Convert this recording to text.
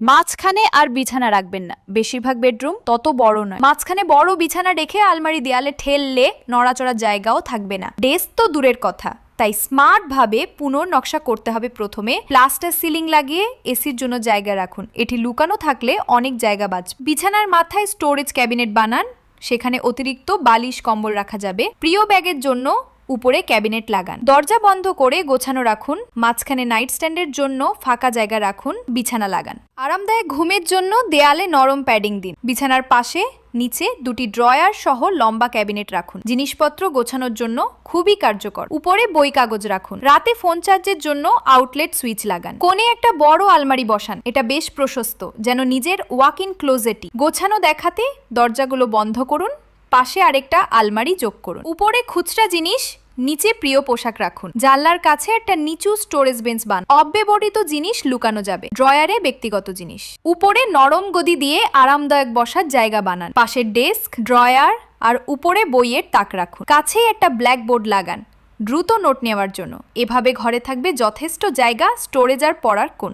মাঝখানে আর বিছানা রাখবেন না। বেশিরভাগ বেডরুম তত বড় নয়। মাঝখানে বড় বিছানা রেখে আলমারি দেয়ালে ঠেললে নড়াচড়ার জায়গাও থাকবে না। ডেস্ক তো দূরের কথা। তাই স্মার্ট ভাবে পুনর্নকশা করতে হবে প্রথমে। প্লাস্টার সিলিং লাগিয়ে এসির জন্য জায়গা রাখুন। এটি লুকানো থাকলে অনেক জায়গা বাঁচবে। বিছানার মাথায় স্টোরেজ ক্যাবিনেট বানান। সেখানে অতিরিক্ত বালিশ কম্বল রাখা যাবে। প্রিয় ব্যাগের জন্য উপরে ক্যাবিনেট লাগান। দরজা বন্ধ করে গোছানো রাখুন, মাঝখানে নাইট স্ট্যান্ডের জন্য ফাঁকা জায়গা রাখুন, বিছানা লাগান। আরামদায়ক ঘুমের জন্য দেয়ালে নরম প্যাডিং দিন। বিছানার পাশে, নিচে দুটি ড্রয়ার সহ লম্বা ক্যাবিনেট রাখুন। জিনিসপত্র গোছানোর জন্য খুবই কার্যকর। উপরে বই কাগজ রাখুন। রাতে ফোন চার্জের জন্য আউটলেট সুইচ লাগান। কোণে একটা বড় আলমারি বসান। এটা বেশ প্রশস্ত, যেন নিজের ওয়াক ইন ক্লোজেটি গোছানো দেখাতে দরজাগুলো বন্ধ করুন পাশে আরেকটা আলমারি যোগ করুন। উপরে খুচরা জিনিস, নিচে প্রিয় পোশাক রাখুন। জানলার কাছে একটা নিচু স্টোরেজ বেঞ্চ বান অব্যবহৃত জিনিস লুকানো যাবে। ড্রয়ারে ব্যক্তিগত জিনিস। উপরে নরম গদি দিয়ে আরামদায়ক বসার জায়গা বানান। পাশের ডেস্ক ড্রয়ার আর উপরে বইয়ের তাক রাখুন। কাছেই একটা ব্ল্যাকবোর্ড লাগান। দ্রুত নোট নেওয়ার জন্য। এভাবে ঘরে থাকবে যথেষ্ট জায়গা স্টোরেজ আর পড়ার কোণ।